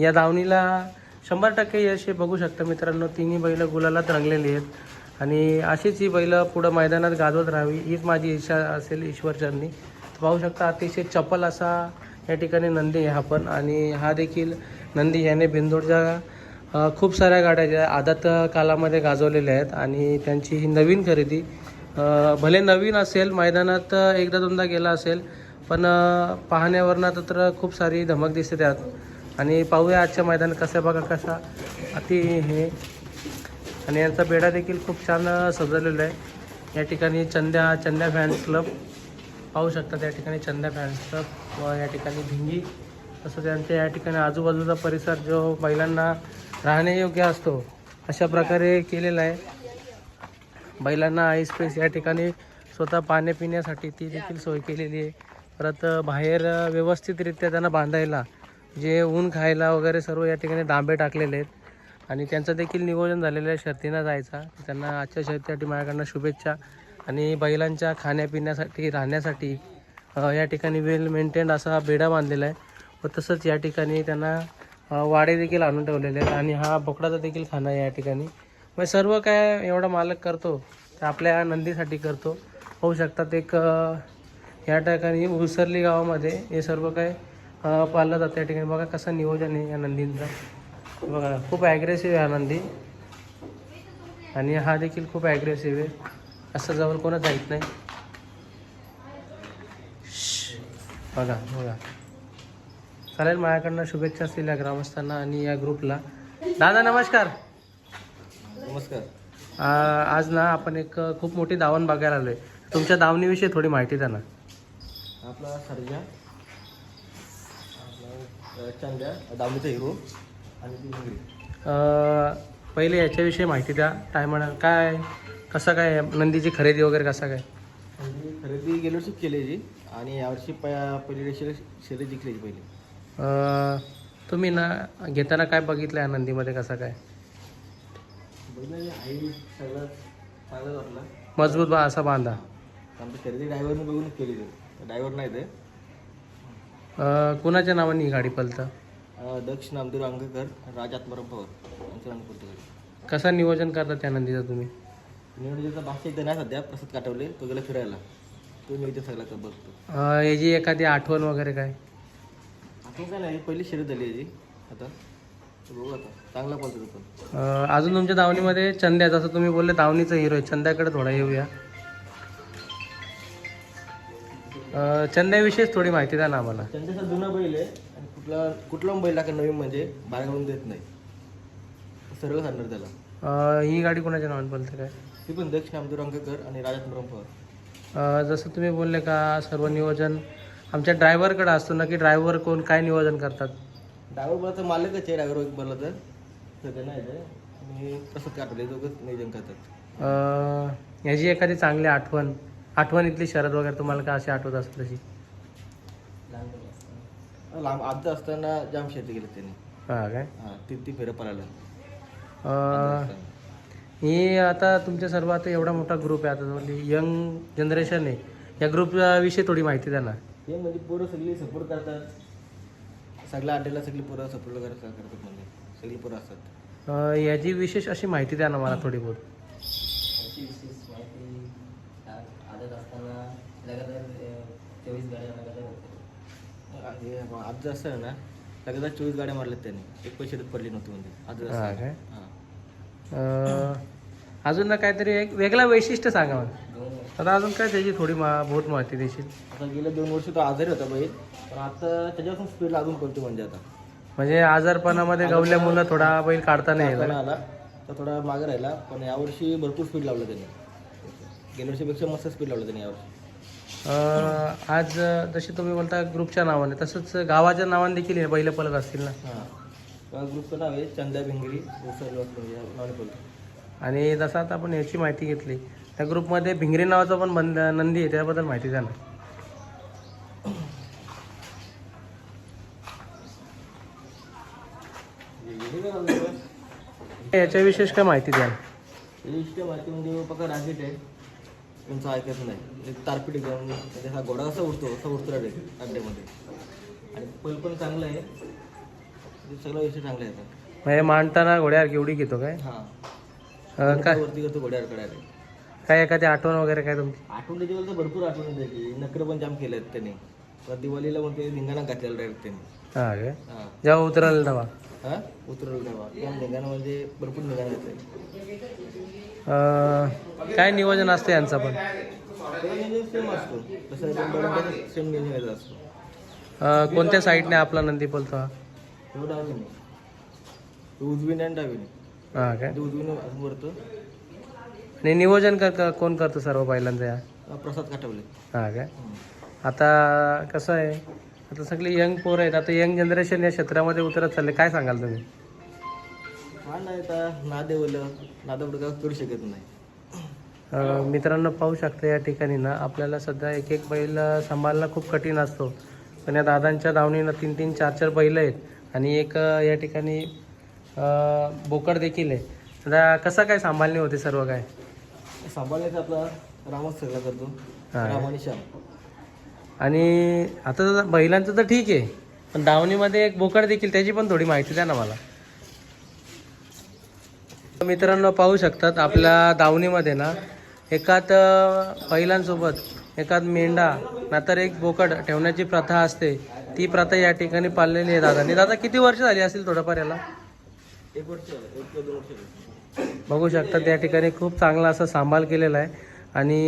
या दावणीला शंभर टक्के यश हे बघू शकता मित्रांनो. तिन्ही बैल गुलालात रंगलेली आहेत. आणि अशीच ही बैल पुढं मैदानात गाजवत राहावी हीच माझी इच्छा असेल ईश्वरचरणी. पाहू शकता अतिशय चपल असा या ठिकाणी नंदी आहे हा पण. आणि हा देखील नंदी याने बिंदोडच्या खूप साऱ्या गाड्या ज्या आदत कालामध्ये गाजवलेल्या आहेत. आणि त्यांची ही नवीन खरेदी भले नवीन असेल मैदानात एकदा दोनदा गेला असेल पण पाहण्यावरनं तर खूप सारी धमक दिसते त्यात. आणि पाहूया आजच्या मैदान कसं आहे बघा कसा अति हे. आणि यांचा बेडा देखील खूप छान सजवलेला आहे. या ठिकाणी चंद्या चंद्या फॅन्स क्लब. पाहू शकतात या ठिकाणी चंद्या फॅन्स क्लब व या ठिकाणी भिंगी. तसंच त्यांच्या या ठिकाणी आजूबाजूचा परिसर जो बैलांना राहण्यायोग्य असतो अशा प्रकारे केलेला आहे. बैलांना आई स्पेस या ठिकाणी स्वतः पाणी पिण्यासाठी ती देखील सोय केलेली आहे. परत बाहेर व्यवस्थितरित्या त्यांना बांधायला जे ऊन खायला वगैरे सर्व या ठिकाणी दांबे टाकलेले आहेत. आणि त्यांचं देखील नियोजन झालेलं आहे शर्तीनं जायचा. त्यांना आजच्या शर्तीसाठी माझ्याकडनं शुभेच्छा. आणि बैलांच्या खाण्यापिण्यासाठी राहण्यासाठी या ठिकाणी वेल मेंटेन्ड असा बेडा बांधलेला आहे. व तसंच या ठिकाणी त्यांना वाडे देखील आणून ठेवलेले आहेत. आणि हा बोकडाचा देखील खाना आहे या ठिकाणी. मग सर्व काय एवढा मालक करतो ते आपल्या नंदीसाठी करतो. होऊ शकतात एक या ठिकाणी उसरली गावामध्ये हे सर्व काय पाळलं जातं या ठिकाणी. बघा कसं नियोजन आहे या नंदींचं. बघा खूप ॲग्रेसिव्ह आहे हा नंदी. आणि हा देखील खूप ॲग्रेसिव्ह आहे. असं जवळ कोणच जात नाही. बघा बघा. चालेल माझ्याकडनं शुभेच्छा असतील या ग्रामस्थांना आणि या ग्रुपला. दादा नमस्कार. नमस्कार. आ, आज ना आपण एक खूप मोठी दावण बघायला आलोय. तुमच्या दावणीविषयी थोडी माहिती द्या ना. आपला सर्जा. चांद्या दावणीचा हिरो आणि ती मुंगरी अ, पहिले याच्याविषयी माहिती द्या. टायमाला काय कसं काय नंदीची खरेदी वगैरे कसं काय? आणि खरेदी गेल्या वर्षी केली आणि यावर्षी प पहिली शर्यत शर्यत जिंकली पहिली. अ, तुम्ही ना घेताना काय बघितलं या नंदीमध्ये कसं काय? बघितलं आई सगळं वाटलं मजबूत बा असा बांधा. आमची खरेदी ड्रायव्हरने बघून केली ते. ड्रायव्हर नाही ते. अ, कुणाच्या नावाने ही गाडी पलतं? अं, दक्ष नामदेव अंगकर राज आत्माराम पवार यांचं नाव करतो गाडी. कसं नियोजन करता त्या नंदीचं तुम्ही? निवडीचा भाषा इथं नाही सध्या प्रसाद काटवले तो गेला फिरायला. तो मी इथे सगळा बघतो. अ, याची एखादी आठवण वगैरे काय? आपण काय नाही पहिली शर्यत झाली याची. आता तर बघू आता. चांगला पळतो तो पण. अ, अजून तुमच्या दावणीमध्ये चंद्या जसं तुम्ही बोलले दावणीचा हिरो आहे. चंद्याकडे थोडा येऊया. चंद्याविषयीच थोडी माहिती द्या ना आम्हाला. त्यांच्याचा जुना बैल आहे आणि कुठला कुठला बैल टाका नवीन म्हणजे बाळगावून देत नाही. सर्व सांगणार त्याला. अ, ही गाडी कोणाच्या नावाने बोलते काय? ती पण दक्ष नामदेव रंगकर आणि राजात पवार. अ, जसं तुम्ही बोलले का सर्व नियोजन आमच्या ड्रायव्हरकडे असतो. ना की ड्रायव्हर कोण काय नियोजन करतात? ड्रायव्हर बोला तर मालकच आहे ड्रायव्हर बोलला तर. सध्या नाही आहे आणि प्रसाद काटवले दोघंच नियोजन करतात. अ, याची एखादी चांगली आठवण आठवणीतली शरद वगैरे तुम्हाला काय अशी आठवत असेल तशी? लांब असताना जाम शेती गेले त्यांनी. हां काय? हां ती ती फेरं पळायला अ, ही आता तुमच्या सर्व आता एवढा मोठा ग्रुप आहे आता म्हणजे यंग जनरेशन आहे. या ग्रुप विषयी थोडी माहिती द्या ना. हे म्हणजे पोरं सगळी सपोर्ट करतात. सगळ्या अड्ड्याला सगळी पोरं सपोर्ट करतात करतात म्हणजे. सगळी पोरं असतात. अ, याची विशेष अशी माहिती द्या ना मला थोडी बहुत. अशी विशेष माहिती आदत असताना लगातार चोवीस गाड्या लगातार हे आज असतं ना लगातार चोवीस गाड्या मारल्यात त्यांनी. एक पैसे पडली नव्हती म्हणजे. आज अजून ना काहीतरी एक वेगळा वैशिष्ट्य सांगा मला. दोन आता अजून काय त्याची थोडी मा बहुत माहिती देशील? आता गेल्या दोन वर्ष तो आजारी होता बैल पण आता त्याच्यापासून स्पीड अजून पडतो म्हणजे आता. म्हणजे आजारपणामध्ये गवल्यामुळं थोडा बैल काढता नाही आला तर थोडा मागे राहिला. पण यावर्षी भरपूर स्पीड लावलं त्यांनी. गेल्या वर्षीपेक्षा मस्त स्पीड लावलं त्यांनी यावर्षी. अ, आज जसे तुम्ही बोलता ग्रुपच्या नावाने तसंच गावाच्या नावाने देखील हे बैल पलक असतील ना? हां. ग्रुपचं नाव आहे चंदा भिंगरी म्हणजे आणि जसं आता आपण याची माहिती घेतली त्या ग्रुपमध्ये भिंगरी नावाचा पण बंद नंदी आहे त्याबद्दल माहिती द्या ना. याच्या विशेष काय माहिती द्या इष्ट माहिती म्हणजे पका राकेट आहे. तुमचं ऐकत नाही. एक तारपीट घेऊन म्हणजे हा घोडा कसा उडतो असा उडतो डायरेक्ट अड्ड्यामध्ये आणि पल पण चांगलं आहे. सगळं विषय चांगले येतात म्हणजे मांडताना घोड्यावर केवढी घेतो काय? हां. काय? वरती करतो घोड्यावर कडायला काय एखादी आठवण वगैरे काय तुमची? आठवण त्याची तर भरपूर आठवण त्याची नकर पण जाम केले आहेत त्यांनी. दिवाळीला पण ते धिंगाणा घातलेला डायरेक्ट त्यांनी. हां काय हां. जेव्हा उतरल तेव्हा? हां? उतरवलं तेव्हा. त्या धिंगाणा म्हणजे भरपूर धिंगाणा घातले अं, काय नियोजन असतं यांचं पण? सेम असतो. तसं सेम नियोजन असतो. अं, कोणत्या साईडने आपला नंदी बोलतो हा तो डावीने. तो उजवीने आणि डावीने. हां काय ते उजवीने असं वरतो. आणि नियोजन कर कर- कोण करतो सर्व बैलांचं या? प्रसाद काटवले हां काय आता कसं आहे आता सगळे यंग पोरं आहेत आता यंग जनरेशन या क्षेत्रामध्ये उतरत चालले. काय सांगाल तुम्ही? हा नाही आता करू शकत नाही. अं, मित्रांनो पाहू शकता या ठिकाणी ना आपल्याला सध्या एक एक बैल सांभाळणं खूप कठीण असतो. पण या दादांच्या दावणीनं तीन तीन चार चार बैल आहेत. आणि एक अं, या ठिकाणी अं, बोकड देखील आहे. आता कसं काय सांभाळणी होते सर्व काय? सांभाळण्याचा आपला रामच सगळा करतो. हा. राम आणि श्याम. आणि आता बैलांचं तर ठीक आहे पण दावणीमध्ये एक बोकड देखील त्याची पण थोडी माहिती द्या ना मला. मित्रांनो पाहू शकतात आपल्या दावणीमध्ये ना एकात बैलांसोबत एकात मेंढा नाहीतर एक बोकड ठेवण्याची प्रथा असते. ती प्रथा या ठिकाणी पाळलेली आहे दादानी. दादा किती वर्ष झाली असेल थोडंफार याला? एक वर्ष. बघू शकतात या ठिकाणी खूप चांगला असा सांभाळ केलेला आहे. आणि